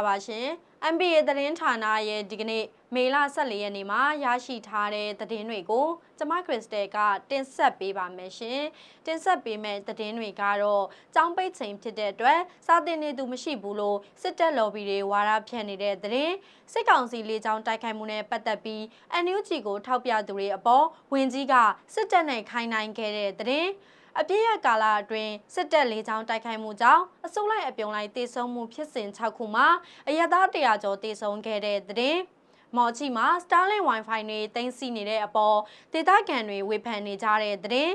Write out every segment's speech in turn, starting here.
င်္ဂလာပါရှင် MBA သတင်းဌာနရဲ့ဒီကနေ့မေလ14ရက်နေ့မှာရရှိထားတဲ့သတင်းတွေကိုကျမခရစ်စတယ်ကတင်ဆက်ပေးပါမယ်ရှင်တင်ဆက်ပေးမယ့်သတင်းတွေကတော့ចောင်းပိတ်ချိန်ဖြစ်တဲ့အတွက်စာတင်နေသူမရှိဘူးလို့စစ်တပ်လော်ဘီတွေဝါဒဖြန့်နေတဲ့သတင်းစစ်ကောင်စီလေးချောင်းတိုက်ခိုက်မှုနဲ့ပတ်သက်ပြီး NUG ကိုထောက်ပြသူတွေအပေါ်ဝင်ကြီးကစစ်တပ်နဲ့ခိုင်းနိုင်ခဲ့တဲ့သတင်း အပြည့်ရကာလအတွင်းစစ်တပ်လေးချောင်းတိုက်ခိုက်မှုကြောင့်အစိုးလိုက်အပြုံလိုက်တေဆုံးမှုဖြစ်စဉ်6ခုမှာအရသား100ကျော်တေဆုံးခဲ့တဲ့တဲ့မော်ချီမှာ Starlink Wi-Fi တွေတင်စီနေတဲ့အပေါ်ဒေသခံတွေဝေဖန်နေကြတဲ့တဲ့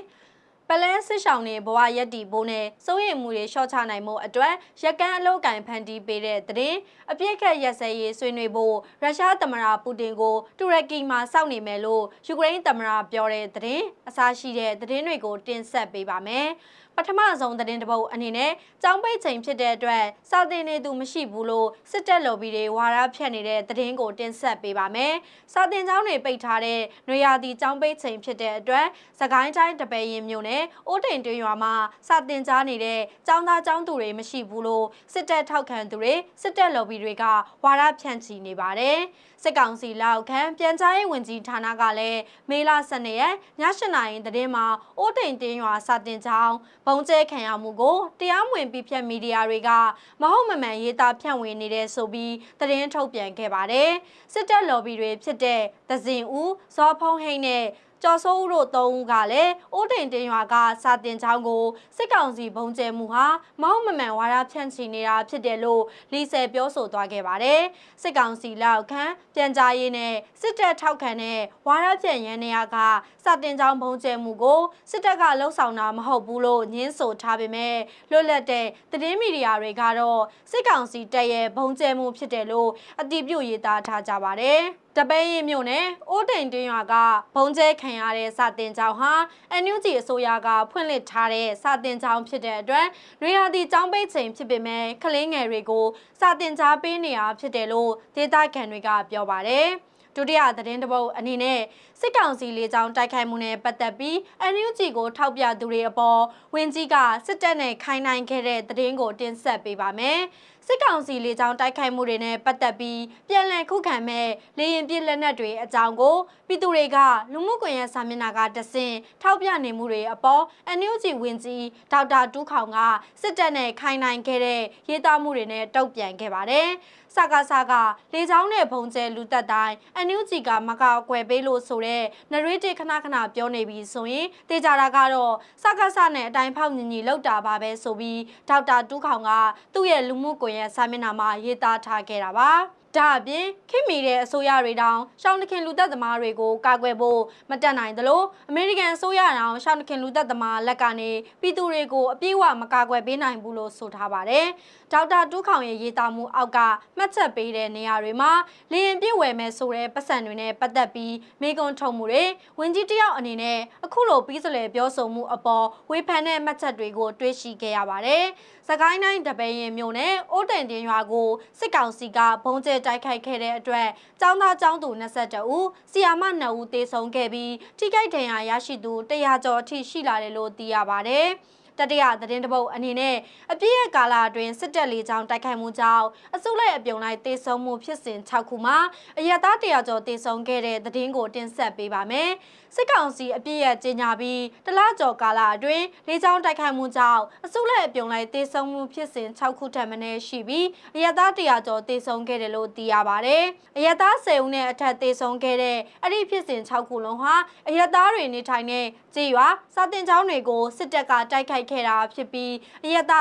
ပလဲစစ်ဆောင်နေဘဝရက်တီဘိုးနဲ့စိုးရိမ်မှုတွေရှော့ချနိုင်မှုအတွက်ရက်ကန်းအလုပ်ကင်ဖန်တီးပေးတဲ့တဲ့အပြစ်ခတ်ရက်စဲရေးဆွေးနွေးဖို့ရုရှားသမ္မတပူတင်ကိုတူရကီမှာစောင့်နေမယ်လို့ယူကရိန်းသမ္မတပြောတဲ့တဲ့အစားရှိတဲ့သတင်းတွေကိုတင်ဆက်ပေးပါမယ်။ ပထမဆုံးသတင်းတစ်ပုဒ်အနေနဲ့ကျောင်းပိတ်ချိန်ဖြစ်တဲ့အတွက်စာသင်နေသူမရှိဘူးလို့စစ်တပ်လော်ဘီတွေဝါဒဖြန့်နေတဲ့သတင်းကိုတင်ဆက်ပေးပါမယ်။စာသင်ကျောင်းတွေပိတ်ထားတဲ့နွေရာသီကျောင်းပိတ်ချိန်ဖြစ်တဲ့အတွက်သခိုင်းတိုင်းတပယ်ရင်မြို့နယ်အိုးတိန်တွင်ရွာမှာစာသင်ကြားနေတဲ့ကျောင်းသားကျောင်းသူတွေမရှိဘူးလို့စစ်တပ်ထောက်ခံသူတွေစစ်တပ်လော်ဘီတွေကဝါဒဖြန့်ချီနေပါတယ်။စစ်ကောင်စီလက်အောက်ခံပြန်ကြားရေးဝန်ကြီးဌာနကလည်းမေလ12ရက်ည7:00နာရီသတင်းမှာအိုးတိန်တွင်ရွာစာသင်ကျောင်းဘုံကျဲခံရမှုကိုတရားမဝင်ပြဖြတ်မီဒီယာတွေကမဟုတ်မမှန်ရေးသားဖြန့်ဝေနေတဲ့ဆိုပြီးသတင်းထုတ်ပြန်ခဲ့ပါတယ်စစ်တပ်လော်ဘီတွေဖြစ်တဲ့သဇင်ဦးဇော်ဖုံးဟိန်းနဲ့ကျော်စိုးဦးတို့သုံးဦးကလည်းအိုးတိန်တင်ရွာကစာတင်ချောင်းကိုစစ်ကောင်စီဘုံကျဲမှုဟာမဟုတ်မမှန်ဝါဒဖြန့်ချီနေတာဖြစ်တယ်လို့လီဆယ်ပြောဆိုသွားခဲ့ပါတယ်။စစ်ကောင်စီလက်အောက်ခံပြန်ကြားရေးနဲ့စစ်တပ်ထောက်ခံတဲ့ဝါဒဖြန့်ရန်နေရာကစာတင်ချောင်းဘုံကျဲမှုကိုစစ်တပ်ကလှုံ့ဆော်တာမဟုတ်ဘူးလို့ညင်းဆိုထားပေမဲ့လွတ်လပ်တဲ့သတင်းမီဒီယာတွေကတော့စစ်ကောင်စီတပ်ရဲ့ဘုံကျဲမှုဖြစ်တယ်လို့အတည်ပြုရေးသားထားကြပါတယ်။ တပဲရင်မြို့နယ်အိုးတိန်တွင်းရွာကဘုံကျဲခံရတဲ့စာတင်ကျောင်းဟာအန်ယူဂျီအစိုးရကဖွင့်လှစ်ထားတဲ့စာတင်ကျောင်းဖြစ်တဲ့အတွက်ရွေဟာတီကျောင်းပိတ်ချိန်ဖြစ်ပေမဲ့ကလေးငယ်တွေကိုစာတင်ကြားပေးနေရဖြစ်တယ်လို့ဒေသခံတွေကပြောပါတယ် ဒုတိယသတင်းတပုတ်အနေနဲ့စစ်ကောင်စီလေးချောင်းတိုက်ခိုက်မှုနဲ့ပတ်သက်ပြီး NUG ကိုထောက်ပြသူတွေအပေါ်ဝင်းကြီးကစစ်တပ်နဲ့ခိုင်းနိုင်ခဲ့တဲ့သတင်းကိုတင်ဆက်ပေးပါမယ်။စစ်ကောင်စီလေကြောင်းတိုက်ခိုက်မှုတွေနဲ့ပတ်သက်ပြီးပြန်လည်ခုခံမဲ့လေရင်ပြစ်လက်နက်တွေအကြောင်းကိုပြည်သူတွေကလူမှုကွန်ရက်စာမျက်နှာကတဆင့်ထောက်ပြနေမှုတွေအပေါ်အန်ယူဂျီဝင်ကြီးဒေါက်တာတူးခေါင်ကစစ်တပ်နဲ့ခိုင်းနိုင်ခဲ့တဲ့ရေးသားမှုတွေနဲ့တုံ့ပြန်ခဲ့ပါတယ်။စကားစကားလေချောင်းနဲ့ဘုံကျဲလူသက်တိုင်းအန်ယူဂျီကမကောက်ွယ်ပေးလို့ဆိုတဲ့နရွေးတေခဏခဏပြောနေပြီဆိုရင်တေချာတာကတော့စကားစနဲ့အတိုင်းဖောက်ညီညီလောက်တာပါပဲဆိုပြီးဒေါက်တာတူးခေါင်ကသူ့ရဲ့လူမှုကွန်ရက်စာမျက်နှာမှာရေးသားထားခဲ့တာပါဒါအပြင်ခိမိတဲ့အစိုးရတွေတောင်ရှောင်းတခင်လူသက်သမားတွေကိုကာကွယ်ဖို့မတက်နိုင်သလိုအမေရိကန်အစိုးရတောင်ရှောင်းတခင်လူသက်သမားလက်ကနေပြည်သူတွေကိုအပြည့်အဝမကာကွယ်ပေးနိုင်ဘူးလို့ဆိုထားပါတယ်။ဒေါက်တာတူးခေါင်ရဲ့ရေးသားမှုအောက်ကမှတ်ချက်ပေးတဲ့နေရာတွေမှာလေရင်ပြည့်ဝယ်မဲ့ဆိုတဲ့ပတ်စံတွေနဲ့ပတ်သက်ပြီးမိကွန်ထုံမှုတွေဝင်ကြီးတယောက်အနေနဲ့အခုလိုပြီးစလဲပြောဆိုမှုအပေါ်ဝေဖန်တဲ့မှတ်ချက်တွေကိုတွေးရှိခဲ့ရပါတယ်။စကိုင်းတိုင်းတပင်းရင်မြို့နယ်အိုးတန်တင်ရွာကိုစစ်ကောင်စီကဘုံကျဲတိုက်ခိုက်ခဲ့တဲ့အတွက်ចောင်းသားចောင်းသူ22ဦးဆီယာမ2ဦးသေဆုံးခဲ့ပြီးထိခိုက်ဒဏ်ရာရရှိသူ100ကျော်အထိရှိလာတယ်လို့သိရပါတယ်။ တတိယသတင်းတပုတ်အနေနဲ့အပြည့်ရဲ့ကာလအတွင်းစစ်တပ်လေးချောင်းတိုက်ခိုက်မှုကြောင့်အစုလိုက်အပြုံလိုက်တေဆုံးမှုဖြစ်စဉ်6ခုမှာအရသားတရာကျော်တေဆုံးခဲ့တဲ့သတင်းကိုတင်ဆက်ပေးပါမယ်။ စစ်ကောင်စီအပြည့်ရဲ့ကြေညာပြီးတလကျော်ကာလအတွင်းလေးချောင်းတိုက်ခိုက်မှုကြောင့်အစုလိုက်အပြုံလိုက်တေဆုံးမှုဖြစ်စဉ်6ခုထပ်မံရှိပြီးအရသားတရာကျော်တေဆုံးခဲ့တယ်လို့သိရပါတယ်။အရသား10ဦးနဲ့အထက်တေဆုံးခဲ့တဲ့အဲ့ဒီဖြစ်စဉ်6ခုလုံးဟာအရသားတွေနေထိုင်တဲ့ကြေးရွာစာတင်ကျောင်းတွေကိုစစ်တပ်ကတိုက်ခိုက်ခဲ့တာဖြစ်ပြီးအရတာ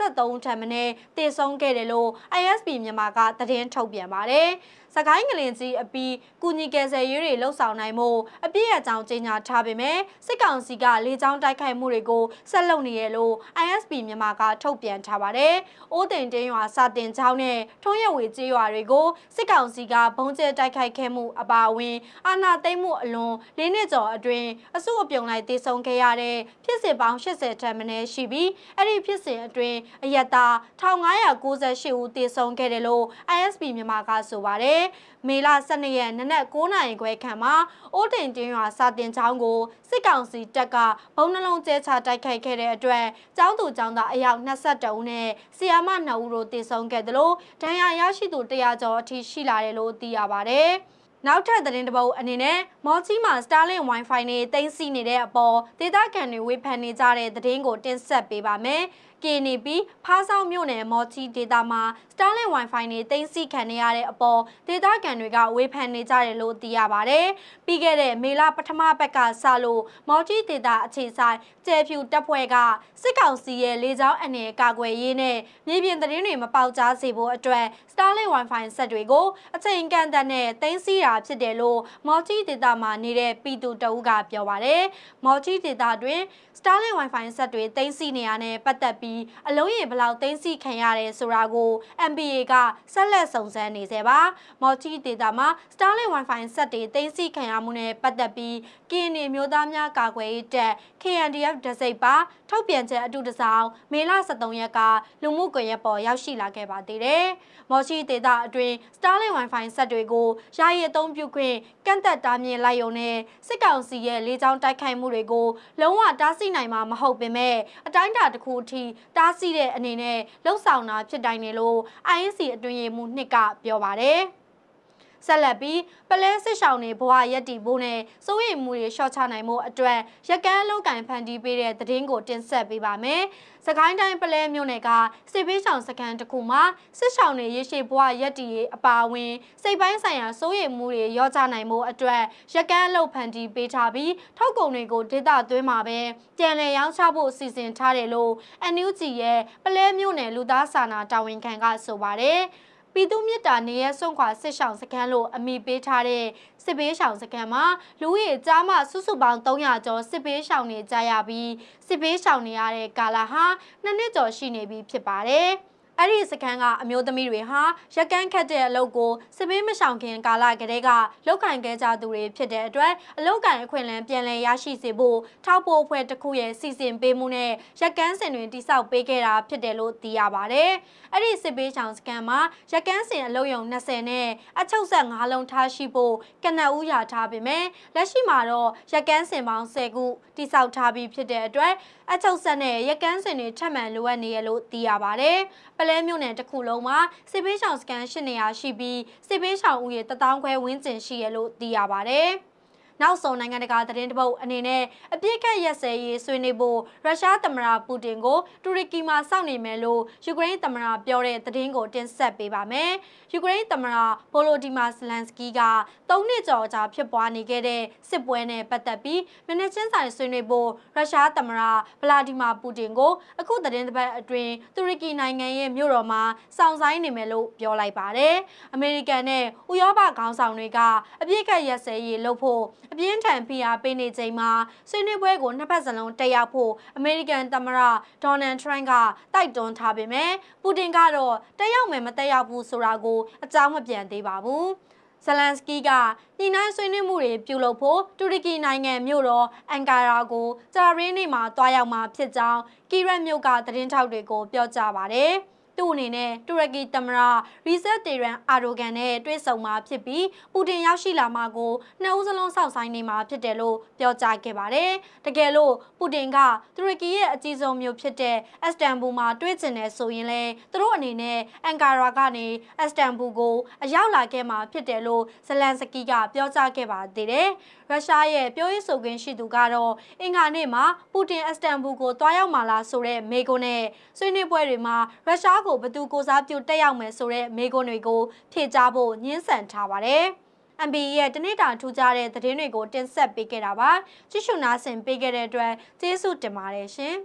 133ထံမင်းတည်ဆုံးခဲ့တယ်လို့ ISP မြန်မာကသတင်းထုတ်ပြန်ပါတယ်။စကိုင်းငလင်ကြီးအပြီးကုညီကယ်ဆယ်ရေးတွေလှုပ်ဆောင်နိုင်မှုအပြည့်အကြောင်းကြေညာထားပေမဲ့စစ်ကောင်စီကလေကြောင်းတိုက်ခိုက်မှုတွေကိုဆက်လုပ်နေရလို့ ISP မြန်မာကထုတ်ပြန်ထားပါတယ်။အိုးတိန်တင်းရွာစာတင်ချောင်းနဲ့ထုံးရဝေကျေးရွာတွေကိုစစ်ကောင်စီကဘုံကျဲတိုက်ခိုက်ခဲ့မှုအပါအဝင် အာဏာသိမ်းမှုအလွန်၄နှစ်ကျော်အတွင်းအစုအပြုံလိုက်တည်ဆုံခဲ့ရတဲ့ဖြစ်စဉ်ပေါင်း80ထက်မနည်းရှိပြီးအဲ့ဒီဖြစ်စဉ်အတွင်းအယက်သား1598ဦးတည်ဆုံခဲ့တယ်လို့ ISP မြန်မာကဆိုပါတယ်ပါတယ်။ မေလ12ရက်နနက်9:00နာရီခွဲခန့်မှာအိုးတိန်တင်းရွာစာတင်ကျောင်းကိုစစ်ကောင်စီတပ်ကဘုံနှလုံးကျဲချတိုက်ခိုက်ခဲ့တဲ့အတွက်ကျောင်းသူကျောင်းသားအယောက်22ဦးနဲ့ဆီယာမ2ဦးတို့တည်ဆုံခဲ့တယ်လို့ဒဏ်ရာရရှိသူ100ကျော်အထိရှိလာတယ်လို့သိရပါတယ်။နောက်ထပ်သတင်းတစ်ပုဒ်အနေနဲ့မော်ချီမှာ Starlink Wi-Fi နဲ့တင်စီနေတဲ့အပေါ်ဒေသခံတွေဝေဖန်နေကြတဲ့သတင်းကိုတင်ဆက်ပေးပါမယ်။ ကင်းနေပြီးဖားဆောင်မြို့နယ်မော်ချီဒေတာမှာ Starlink Wi-Fi နဲ့တင်စီခံနေရတဲ့အပေါ်ဒေသခံတွေကဝေဖန်နေကြတယ်လို့သိရပါတယ်။ပြီးခဲ့တဲ့မေလပထမပတ်ကစလို့မော်ချီဒေတာအခြေဆိုင်ကျဲဖြူတပ်ဖွဲ့ကစစ်ကောင်စီရဲ့လေကြောင်းအနေကာကွယ်ရေးနဲ့မြေပြင်သတင်းတွေမပေါက်ကြားစေဖို့အတွက် Starlink Wi-Fi ဆက်တွေကိုအချိန်ကန့်သတ်နဲ့တင်စီတာဖြစ်တယ်လို့မော်ချီဒေတာမှာနေတဲ့ပြည်သူတအုပ်ကပြောပါတယ်။မော်ချီဒေတာတွင် Starlink Wi-Fi ဆက်တွေတင်စီနေရတဲ့ပတ်သက်ပြီးအလုံးရင်ဘလောက်တင်စီခံရတယ်ဆိုတာကို MBA ကဆက်လက်စုံစမ်းနေစေပါ။မော်ချီဒေတာမှာ Starlink Wi-Fi ဆက်တွေတင်စီခံရမှုနဲ့ပတ်သက်ပြီးကင်းနေမျိုးသားများကာကွယ်ရေးတပ် KNDF ဒစိတ်ပါထုတ်ပြန်ချက်အတူတစောင်းမေလ23ရက်ကလူမှုကွန်ရက်ပေါ်ရောက်ရှိလာခဲ့ပါသေးတယ်။မော်ချီဒေတာအတွင်း Starlink Wi-Fi ဆက်တွေကိုယာယီအသုံးပြုခွင့်ကန့်သက်တားမြင်လိုက်ရုံနဲ့စစ်ကောင်စီရဲ့လေကြောင်းတိုက်ခိုက်မှုတွေကိုလုံးဝတားဆီးနိုင်မှာမဟုတ်ပေမဲ့အတိုင်းအတာတစ်ခုအထိတားဆီးတဲ့အနေနဲ့လှုပ်ဆောင်တာဖြစ်တိုင်းတယ်လို့ INC အတွင်းရေးမှူးနှစ်ကပြောပါတယ်။ ဆက်လက်ပြီးပလဲစစ်ဆောင်တွေဘဝရက်တီဖို့နဲ့စိုးရိမ်မှုတွေရှော့ချနိုင်မှုအတွက်ရကန်းလုံးကန်ဖန်တီးပေးတဲ့သတင်းကိုတင်ဆက်ပေးပါမယ်။စကိုင်းတိုင်းပလဲမြို့နယ်ကစစ်ပေးဆောင်စခန်းတစ်ခုမှာစစ်ဆောင်တွေရရှိဘဝရက်တီရေးအပါအဝင်စိတ်ပိုင်းဆိုင်ရာစိုးရိမ်မှုတွေရော့ချနိုင်မှုအတွက်ရကန်းလုံးဖန်တီးပေးထားပြီးထောက်ကုံတွေကိုဒေသသွင်းမှာပဲကြံလည်ရောင်းချဖို့စီစဉ်ထားတယ်လို့ NUG ရဲ့ပလဲမြို့နယ်လူသားစာနာတာဝန်ခံကဆိုပါတယ်။ ပြည်သူမြစ်တာနေရစွန့်ခွာစစ်ဆောင်စခန်းလို့အမည်ပေးထားတဲ့စစ်ဘေးရှောင်စခန်းမှာလူဦးရေကြားမှစုစုပေါင်း300ကျော်စစ်ဘေးရှောင်နေကြရပြီးစစ်ဘေးရှောင်နေရတဲ့ကာလဟာနှစ်နှစ်ကျော်ရှိနေပြီဖြစ်ပါတယ်။ အဲ့ဒီစကန်ကအမျိုးသမီးတွေဟာရက်ကန်းခတ်တဲ့အလုပ်ကိုစပင်းမရှောင်ခင်ကာလကလေးကလောက်ကင်ခဲ့ကြသူတွေဖြစ်တဲ့အတွက်အလောက်ကင်အခွင့်အလမ်းပြန်လည်ရရှိစေဖို့ထောက်ပို့အဖွဲ့တစ်ခုရဲ့စီစဉ်ပေးမှုနဲ့ရက်ကန်းစင်တွေတိစောက်ပေးခဲ့တာဖြစ်တယ်လို့သိရပါတယ်။အဲ့ဒီစစ်ပေးချောင်စကန်မှာရက်ကန်းစင်အလုပ်ရုံ20နဲ့အချုပ်ဆက်5လုံးထားရှိဖို့ကနအူးရထားပေမဲ့လက်ရှိမှာတော့ရက်ကန်းစင်ပေါင်း10ခုတိစောက်ထားပြီးဖြစ်တဲ့အတွက်အချုပ်ဆက်နဲ့ရက်ကန်းစင်တွေထပ်မံလိုအပ်နေရလို့သိရပါတယ်။ပလဲမြို့နယ်တစ်ခုလုံးမှာစစ်ပေးဆောင်စကန်၈နေရာရှိပြီးစစ်ပေးဆောင်ဦးရေတထောင်ခွဲဝန်းကျင်ရှိရလို့သိရပါတယ်။ နောက်ဆုံးနိုင်ငံတကာသတင်းတပုတ်အနေနဲ့အပြစ်ခတ်ရက်စဲရေးဆွေးနွေးဖို့ရုရှားသမ္မတပူတင်ကိုတူရကီမှာစောင့်နေမယ်လို့ယူကရိန်းသမ္မတပြောတဲ့သတင်းကိုတင်ဆက်ပေးပါမယ်။ယူကရိန်းသမ္မတဗိုလိုဒီမာဇလန်စကီးက၃နှစ်ကျော်ကြာဖြစ်ပွားနေခဲ့တဲ့စစ်ပွဲနဲ့ပတ်သက်ပြီးမျက်နှာချင်းဆိုင်ဆွေးနွေးဖို့ရုရှားသမ္မတဗလာဒီမာပူတင်ကိုအခုသတင်းတစ်ပတ်အတွင်းတူရကီနိုင်ငံရဲ့မြို့တော်မှာစောင့်ဆိုင်နေမယ်လို့ပြောလိုက်ပါတယ်။အမေရိကန်နဲ့ဥရောပခေါင်းဆောင်တွေက အပြစ်ခတ်ရက်စဲရေးလုပ်ဖို့အပြင်းထန်ဖိအားပေးနေချိန်မှာဆွေးနွေးပွဲကိုနှစ်ဖက်စလုံးတက်ရောက်ဖို့အမေရိကန်သမ္မတဒေါ်နယ်ထရန့်ကတိုက်တွန်းထားပေမဲ့ပူတင်ကတော့တက်ရောက်မယ်မတက်ရောက်ဘူးဆိုတာကိုအကြောင်းမပြန်သေးပါဘူးဇလန်စကီးကညှိနှိုင်းဆွေးနွေးမှုတွေပြုလုပ်ဖို့တူရကီနိုင်ငံမြို့တော်အန်ကာရာကိုကြာရင်းနေ့မှာတွားရောက်မှာဖြစ်ကြောင်းကီရက်မြို့ကသတင်းထောက်တွေကိုပြောကြားပါတယ်။ သူ့အနေနဲ့တူရကီသမ္မတရီဆက်တေရန်အာဒိုဂန်နဲ့တွေ့ဆုံမှာဖြစ်ပြီးပူတင်ရောက်ရှိလာမှာကိုနှစ်ဦးစလုံးစောင့်ဆိုင်နေမှာဖြစ်တယ်လို့ပြောကြားခဲ့ပါတယ်။တကယ်လို့ပူတင်ကတူရကီရဲ့အကြီးဆုံးမြို့ဖြစ်တဲ့အက်စတန်ဘူမှာတွေ့ကျင်တယ်ဆိုရင်လည်းသူတို့အနေနဲ့အန်ကာရာကနေအက်စတန်ဘူကိုအရောက်လာခဲ့မှာဖြစ်တယ်လို့ဇလန်စကီကပြောကြားခဲ့ပါသေးတယ်။ရုရှားရဲ့ပြောရေးဆိုခွင့်ရှိသူကတော့အင်္ဂါနေ့မှာပူတင်အက်စတန်ဘူကိုတွားရောက်မှာလားဆိုတဲ့မေးခွန်းနဲ့ဆွေးနွေးပွဲတွေမှာရုရှားကိုဘယ်သူကိုစားပြုတက်ရောက်မယ်ဆိုတဲ့မေးခွန်းတွေကိုဖြေကြားဖို့ညှင်းဆန်ထားပါတယ်။ MB ရဲ့တနေ့တာထူးခြားတဲ့သတင်းတွေကိုတင်ဆက်ပေးခဲ့တာပါကြည့်ရှုနာဆင်ပေးခဲ့တဲ့အတွက်ကျေးဇူးတင်ပါတယ်ရှင်